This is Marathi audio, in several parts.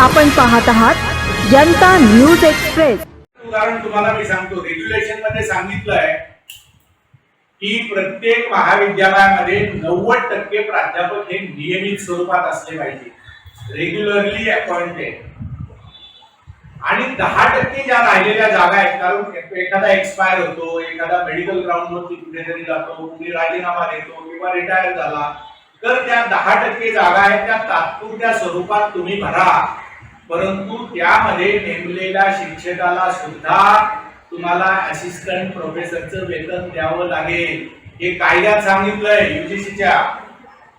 आपण पाहत आहात जनता न्यूज एक्सप्रेस. उदाहरण तुम्हाला मी सांगतो रेग्युलेशनमध्ये सांगितलंय की प्रत्येक महाविद्यालयामध्ये नव्वद टक्के प्राध्यापक हे नियमित स्वरूपात असले पाहिजे. रेग्युलरली अपॉइंटेड आणि दहा टक्के ज्या राहिलेल्या जागा आहेत कारण एखादा एक्सपायर होतो एखादा मेडिकल ग्राउंड वरती कुठेतरी जातो कुणी राजीनामा देतो किंवा रिटायर झाला तर त्या दहा टक्के जागा आहेत त्या तात्पुरत्या स्वरूपात तुम्ही भरा. परंतु त्यामध्ये नेमलेल्या शिक्षकाला सुद्धा तुम्हाला असिस्टंट प्रोफेसरचं वेतन द्यावं लागेल. हे कायद्यात सांगितलंय युजीसीच्या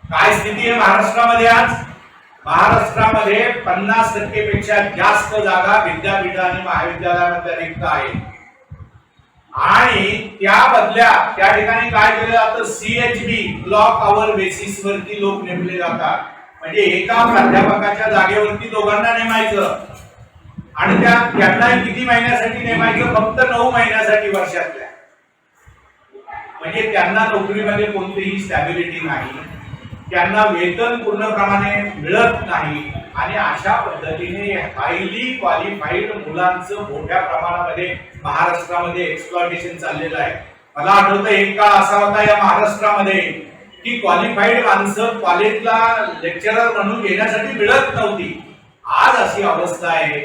काय स्थिती आहे महाराष्ट्रामध्ये आज? महाराष्ट्रामध्ये पन्नास टक्केपेक्षा जास्त जागा विद्यापीठ आणि महाविद्यालयामध्ये रिक्त आहे आणि त्या बदल्या त्या ठिकाणी काय केलं जातं? सीएचबी ब्लॉक आवर बेसिस वरती लोक नेमले जातात. म्हणजे एका प्राध्यापकाच्या जागेवरती दोघांना नेमायचं. आणि त्या त्यांना किती महिन्यासाठी नेमायचं? फक्त नऊ महिन्यासाठी वर्षातल्या. म्हणजे त्यांना नोकरीमध्ये कोणतीही स्टॅबिलिटी नाही. त्यांना वेतन पूर्णप्रमाणे मिळत नाही. आणि अशा पद्धतीने हायली क्वालिफाईड मुलांचं मोठ्या प्रमाणामध्ये महाराष्ट्रामध्ये एक्सप्लॉटेशन चाललेलं आहे. मला आठवतं एक काळ असा होता या महाराष्ट्रामध्ये. की क्वालिफाईड माणसं कॉलेजला लेक्चरर म्हणून घेण्यासाठी मिळत नव्हती. आज अशी अवस्था आहे.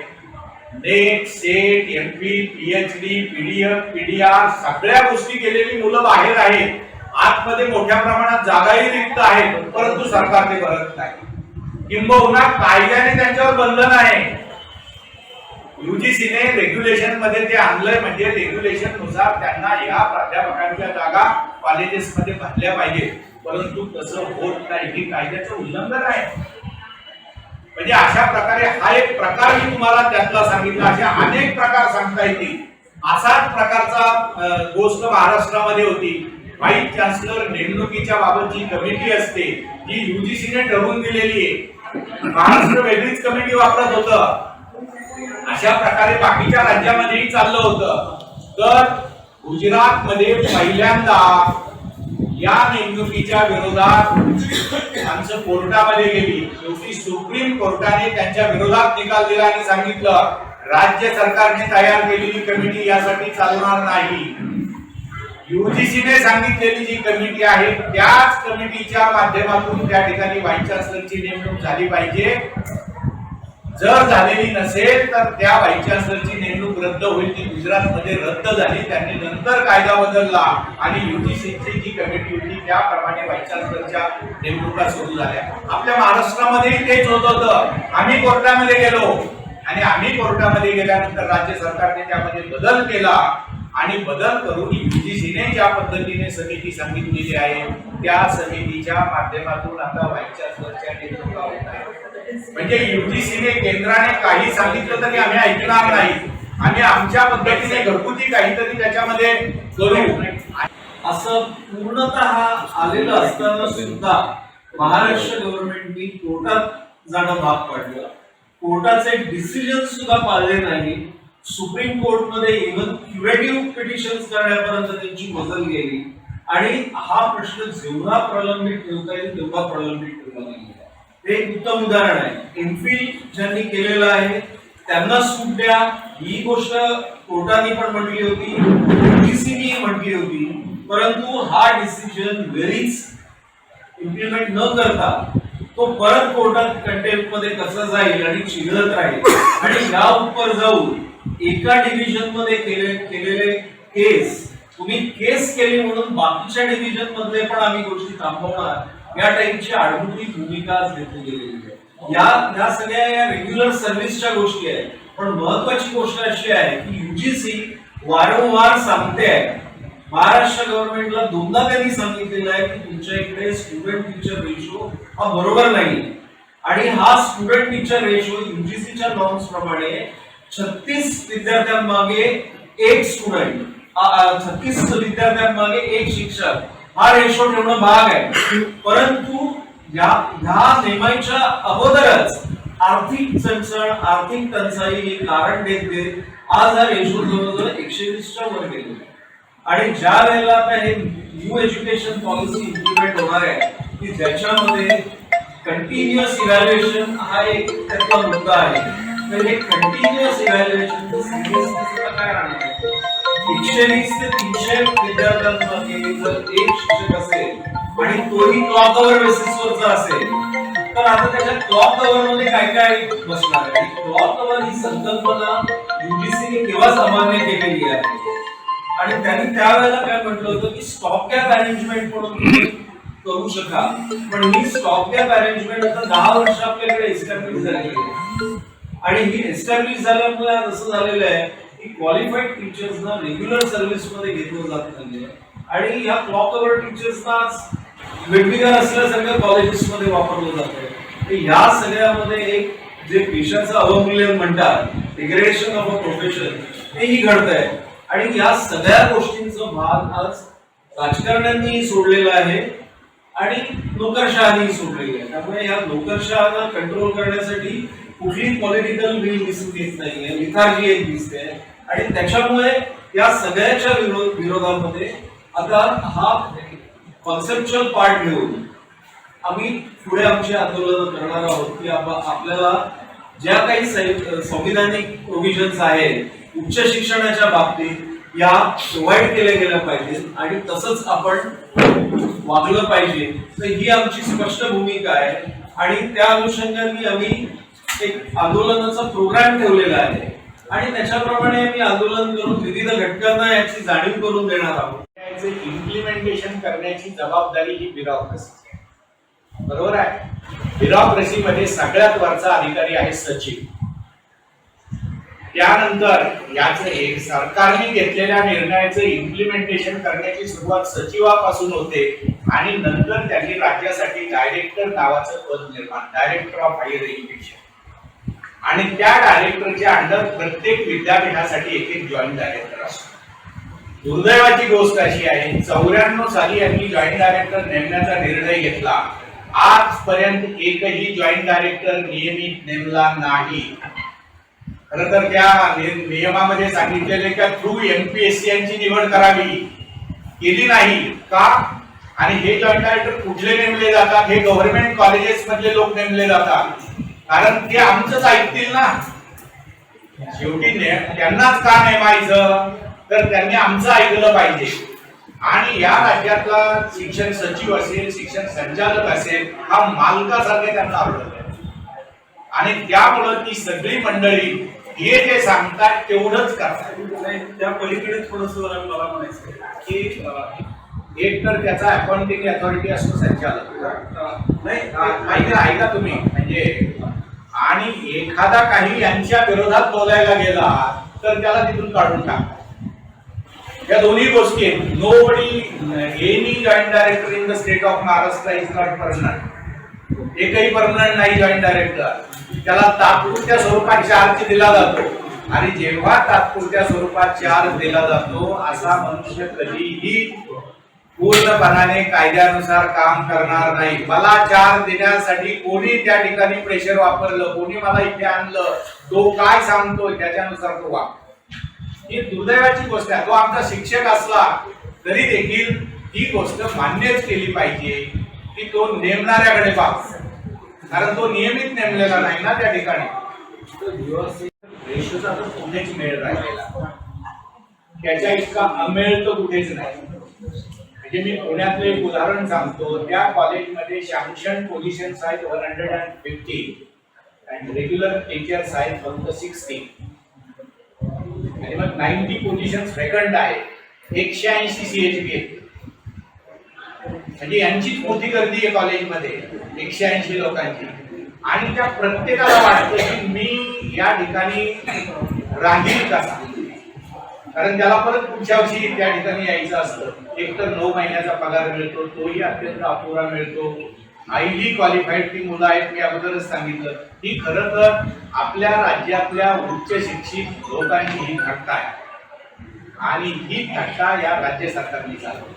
NET SET M P M P P H D P D F P D R सगळ्या गोष्टी केलेली मुलं बाहेर आहेत. आतमध्ये मोठ्या प्रमाणात जागाही रिक्त आहेत परंतु सरकार ते करत नाही. किंबहुना कायद्याने त्यांच्यावर बंधन आहे. युजीसीने रेग्युलेशनमध्ये ते आणलंय म्हणजे रेग्युलेशननुसार त्यांना या प्राध्यापकांच्या जागा कॉलेजेस मध्ये भरल्या पाहिजेत. परंतु तसं होत नाही. हे कायद्याचं उल्लंघन आहे. म्हणजे अशा प्रकारे हा एक प्रकार मी तुम्हाला त्यातला सांगितला. अशा अनेक प्रकार सांगता येतील. असाच प्रकारचा गोष्ट महाराष्ट्रामध्ये होती. व्हाईस चान्सलर नेमणुकीच्या बाबतची कमिटी असते जी युजीसीने ठरवून दिलेली आहे. महाराष्ट्र वेगळीच कमिटी वापरत होतं. अशा प्रकारे बाकीच्या राज्यामध्येही चाललं होतं. तर गुजरात मध्ये पहिल्यांदा या नेमणुकीच्या विरोधात आमचं कोर्टामध्ये गेली. शेवटी सुप्रीम कोर्टाने त्यांच्या विरोधात निकाल दिला आणि सांगितलं राज्य सरकारने तयार केलेली कमिटी यासाठी चालणार नाही. युजीसीने सांगितलेली जी कमिटी आहे त्याच कमिटीच्या माध्यमातून त्या ठिकाणी व्हाईस चान्सलरची नेमणूक झाली पाहिजे. जर झालेली नसेल तर त्या व्हाईस चान्सलरची नेमणूक रद्द होईल. ती गुजरातमध्ये रद्द झाली. त्यांनी नंतर कायदा बदलला आणि युजीसीची जी कमिटी होती. त्याप्रमाणे व्हाईस चान्सलरच्या नेमणुका सुरू झाल्या. आपल्या महाराष्ट्रामध्येही तेच होत होतं. आम्ही कोर्टामध्ये गेलो. आणि आम्ही कोर्टामध्ये गेल्यानंतर राज्य सरकारने त्यामध्ये बदल केला. आणि बदल करून युजीसीने ज्या पद्धतीने समिती सांगितलेली आहे त्या समितीच्या माध्यमातून आता व्हाईस चान्सलरच्या नेमणुका होत आहेत. म्हणजे युजीसीने केंद्राने काही सांगितलं तरी आम्ही ऐकणार नाही. आम्ही आमच्या पद्धतीने घरगुती काहीतरी त्याच्यामध्ये करू. असं पूर्णतः आलेलं असताना सुद्धा महाराष्ट्र गव्हर्नमेंटनी कोर्टात जाणं भाग पाडलं. कोर्टाचे डिसिजन सुद्धा पाळले नाही. सुप्रीम कोर्टमध्ये इव्हन क्युरेटिव्ह पिटिशन करण्यापर्यंत त्यांची मजल गेली. आणि हा प्रश्न जेवढा प्रलंबित ठेवता येईल तेवढा प्रलंबित ठेवला नाही हे एक उत्तम उदाहरण आहे. एमफिल ज्यांनी केलेलं आहे त्यांना सूट द्या ही गोष्ट कोर्टाने पण म्हटली होती डीसीनी म्हटली होती परंतु हा डिसिजन वेळीच इम्प्लिमेंट न करता तो परत कोर्टात कंटेंटमध्ये कसा जाईल आणि चिघळत राहील? आणि या उपर जाऊन एका डिव्हिजनमध्ये केले केलेले केस तुम्ही केस केली म्हणून बाकीच्या डिव्हिजन मधले पण आम्ही गोष्टी थांबवणार. या टाईपची आडमुठी भूमिका घेतली गेलेली आहे. या या सगळ्या या रेग्युलर सर्व्हिसच्या गोष्टी आहेत. पण महत्वाची गोष्ट अशी आहे की युजीसी वारंवार सांगते आहे. महाराष्ट्र गव्हर्नमेंटला दोनदा त्यांनी सांगितलेलं आहे की तुमच्या इकडे स्टुडंट टीचर रेशो हा बरोबर नाही आणि हा स्टुडंट टीचर रेशो युजीसीच्या नॉर्म्स प्रमाणे छत्तीस विद्यार्थ्यांमागे एक स्टुडंट छत्तीस विद्यार्थ्यांमागे एक शिक्षक हा रेशो ठेवणं भाग आहे. परंतु या ह्या नेमाईच्या अगोदरच आर्थिक चणचण आर्थिक टंचाई हे कारण देत देत आज हा रेशो जवळजवळ एकशे वीसच्या वर गेलेला आहे. आणि ज्या वेळेला आता हे न्यू एज्युकेशन पॉलिसी इम्प्लिमेंट होणार आहे की ज्याच्यामध्ये कंटिन्युअस इव्हॅल्युएशन हा एक त्यातला मुद्दा आहे. तर हे कंटिन्युअस इव्हॅल्युएशन सिरियसनेस काय राहणार आहे? वीस ते तीनशे विद्यार्थ्यांमध्ये जर एक शिक्षक असेल आणि तोही क्लॉक अवर बेसिसवरचा असेल तर आता त्याच्या क्लॉक अवर मध्ये काय काय बसणार आहे? क्लॉक अवर ही संकल्पना युजीसीने केव्हा सामान्य केलेली आहे? आणि त्यांनी त्यावेळेला काय म्हटलं होतं की स्टॉप गॅप अरेंजमेंट म्हणून करू शका पण ही स्टॉप गॅप अरेंजमेंट आता दहा वर्ष आपल्याकडे एस्टॅब्लिश झालेली आहे. आणि ही एस्टॅब्लिश झाल्यामुळे आज असं झालेलं आहे की क्वालिफाईड टीचर्सना रेग्युलर सर्व्हिसमध्ये घेतलं जात नाहीये. आणि ह्या क्लॉक अवर टीचर्सना आज वेगवेगळ्या असल्यासारख्या कॉलेजेस मध्ये वापरलं जात आहे. तर ह्या सगळ्यामध्ये एक जे पेशाचं अवमूल्यन म्हणतात डिग्रेडेशन ऑफ अ प्रोफेशन हेही घडत आहे आणि या सगळ्या गोष्टींचं भाग आज राजकारण्यांनी सोडलेला आहे आणि नोकरशहानी सोडलेली आहे. त्यामुळे या नोकरशहाला कंट्रोल करण्यासाठी कुठली पॉलिटिकल विल दिसून येत नाहीये. लिथार्जी एक दिसते. आणि त्याच्यामुळे या सगळ्याच्या विरोध विरोधामध्ये आता हा कॉन्सेप्च्युअल पार्ट घेऊन आम्ही पुढे आमची आंदोलन करणार आहोत की आपल्याला ज्या काही संविधानिक प्रोव्हिजन्स आहेत उच्च शिक्षणाच्या बाबतीत या प्रोव्हाइड केल्या गेल्या पाहिजेत आणि तसंच आपण वागलं पाहिजे. तर ही आमची स्पष्ट भूमिका आहे. आणि त्या अनुषंगाने आम्ही एक आंदोलनाचा प्रोग्राम ठेवलेला आहे. आणि त्याच्याप्रमाणे आम्ही आंदोलन करून विविध घटकांना याची जाणीव करून देणार आहोत. त्याचे इम्प्लिमेंटेशन करण्याची जबाबदारी ही ब्युरोक्रेसीची आहे. बरोबर आहे? ब्युरोक्रेसीमध्ये सगळ्यात वरचा अधिकारी आहे सचिव त्यानंतर याचं एक सरकारने घेतलेल्या निर्णयाचं इम्प्लिमेंटेशन करण्याची सुरुवात सचिवापासून होते आणि नंतर त्यांनी राज्यासाठी डायरेक्टर नावाचं पद निर्माण डायरेक्टर ऑफ हायर एज्युकेशन आणि त्या डायरेक्टरच्या अंडर प्रत्येक विद्यापीठासाठी एक एक जॉईंट डायरेक्टर असतो. दुर्दैवाची गोष्ट अशी आहे चौऱ्याण्णव साली यांनी जॉईंट डायरेक्टर नेमण्याचा निर्णय घेतला. आजपर्यंत एकही जॉईंट डायरेक्टर नियमित नेमला नाही. खर तर त्या नियमामध्ये सांगितलेले का थ्रू एमपीएससी यांची निवड करावी. केली नाही. का? आणि हे जॉईंट डायरेक्टर कुठले नेमले जातात? हे गव्हर्नमेंट कॉलेजेस मधले लोक नेमले जातात. कारण ते आमचंच ऐकतील ना. शेवटी ने- त्यांनाच का नेमायचं? तर त्यांनी आमचं ऐकलं पाहिजे. आणि या राज्यातला शिक्षण सचिव असेल शिक्षण संचालक असेल हा मालकासारखे त्यांना आवडत आहे आणि त्यामुळं ती सगळी मंडळी हे जे सांगतात तेवढंच करतात. त्या पलीकडे थोडस मला म्हणायचं की एक तर त्याचा अपॉइंटिंग अथॉरिटी असतो संचालक. नाही ऐका तुम्ही. म्हणजे आणि एखादा काही यांच्या विरोधात बोलायला गेला तर त्याला तिथून काढून टाक. या दोन्ही गोष्टी आहेत. Nobody any joint director in the state of Maharashtra is not permanent एकही परमनंट नाही जॉईंट डायरेक्टर त्याला तात्पुरत्या स्वरूपात चार्ज दिला जातो. आणि जेव्हा तात्पुरत्या स्वरूपात चार्ज दिला जातो असा मनुष्य कधीही पूर्णपणाने कायद्यानुसार काम करणार नाही. मला चार्ज देण्यासाठी कोणी त्या ठिकाणी प्रेशर वापरलं कोणी मला इथे आणलं तो काय सांगतो त्याच्यानुसार तो वापर ही दुर्दैवाची गोष्ट आहे. तो आमचा शिक्षक असला तरी देखील ही गोष्ट मान्यच केली पाहिजे की तो नेमणाऱ्याकडे पाहतो. कारण तो नियमित नेमलेला नाही ना त्या ठिकाणी. रेशोचा तर पुण्याची मेळ राहिलेला त्याच्या इतका अमेळ तर कुठेच नाही. म्हणजे मी पुण्यातलं एक उदाहरण सांगतो. त्या कॉलेजमध्ये शॅंक्शन पोझिशन्स आहेत one hundred and fifty and regular teachers आहेत फक्त सिक्स्टी. आणि मग नाईन्टी पोझिशन्स वेकंट आहे. एकशे ऐंशी सी एच बी म्हणजे यांचीच मोठी गर्दी आहे कॉलेजमध्ये एकशे ऐंशी लोकांची. आणि त्या प्रत्येकाला वाटतं की मी या ठिकाणी राहील कसा कारण त्याला परत पुढच्या वर्षी त्या ठिकाणी यायचं असतं. एक तर नऊ महिन्याचा पगार मिळतो तोही अत्यंत अपुरा मिळतो. हायली क्वालिफाईड ती मुलं आहेत मी अगोदरच सांगितलं. ही खरं तर आपल्या राज्यातल्या उच्च शिक्षित लोकांची ही थट्टा आहे. आणि ही थट्टा या राज्य सरकारने चालवली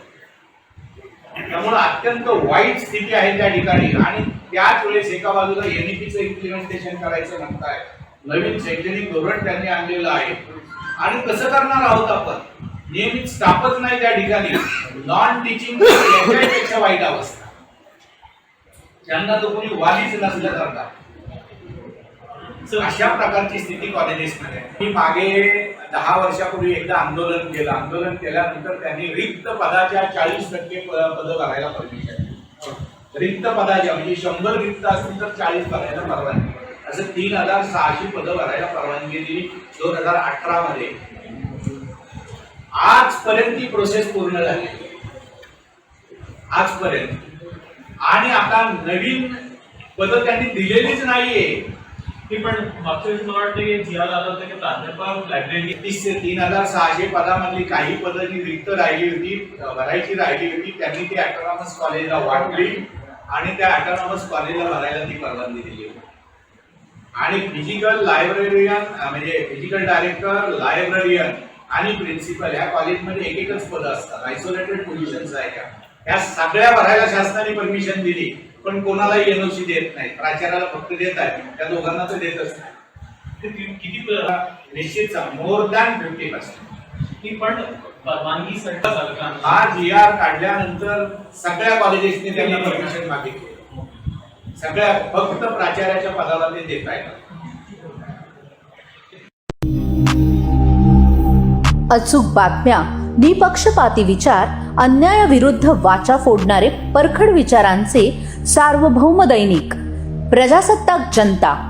त्यामुळे अत्यंत वाईट स्थिती आहे त्या ठिकाणी. आणि त्याच वेळेस एका बाजूला एनईपीचं इम्प्लिमेंटेशन करायचं म्हणताय. नवीन शैक्षणिक धोरण त्यांनी आणलेलं आहे. आणि कसं करणार आहोत आपण? नियमित स्टाफच नाही त्या ठिकाणी. नॉन टीचिंग याच्यापेक्षा वाईट अवस्था. त्यांना तो कोणी वालीच नसल्यासारखा अशा प्रकारची स्थिती कॉलेजेसमध्ये. मी मागे दहा वर्षापूर्वी एकदा आंदोलन केलं. आंदोलन केल्यानंतर त्यांनी रिक्त पदाच्या चाळीस टक्के पद पदं भरायला परमिशन रिक्त पदाच्या म्हणजे शंभर रिक्त असतील तर चाळीस भरायला परवानगी. असं तीन हजार सहाशे पदं भरायला परवानगी दिली दोन हजार अठरा मध्ये. आजपर्यंत ती प्रोसेस पूर्ण झाली. आजपर्यंत. आणि आता नवीन पदं त्यांनी दिलेलीच नाहीये. की पण मागच्या वेळेस मला वाटतं की जी आर आलं होतं की प्राध्यापक लायब्ररी तीस ते तीन हजार सहाशे पदामधली काही पदं जी रिक्त राहिली होती भरायची राहिली होती त्यांनी ती ऑटोनॉमस कॉलेजला वाटली आणि त्या ऑटोनॉमस कॉलेजला भरायला ती परवानगी दिली होती. आणि फिजिकल लायब्ररियन म्हणजे फिजिकल डायरेक्टर लायब्ररियन आणि प्रिन्सिपल ह्या कॉलेजमध्ये एक एकच पदं असतात. आयसोलेटेड पोझिशन्स आहे का ह्या सगळ्या भरायला शासनाने परमिशन दिली पण कोणालाही एनओसी देत नाही प्राचार्याला फक्त देत आहे त्या दोघांना तर देतच नाही किती निश्चित मोर दॅन फिफ्टी पर्सेंट पण परवानगी हा जी आर काढल्यानंतर सगळ्या कॉलेजेसने त्यांना परमिशन मागितली. सगळ्या फक्त प्राचार्याच्या पदाला ते देत आहेत. अचूक बातम्या निपक्षपाती विचार अन्यायाविरुद्ध वाचा फोडणारे परखड विचारांचे सार्वभौम दैनिक प्रजासत्ताक जनता.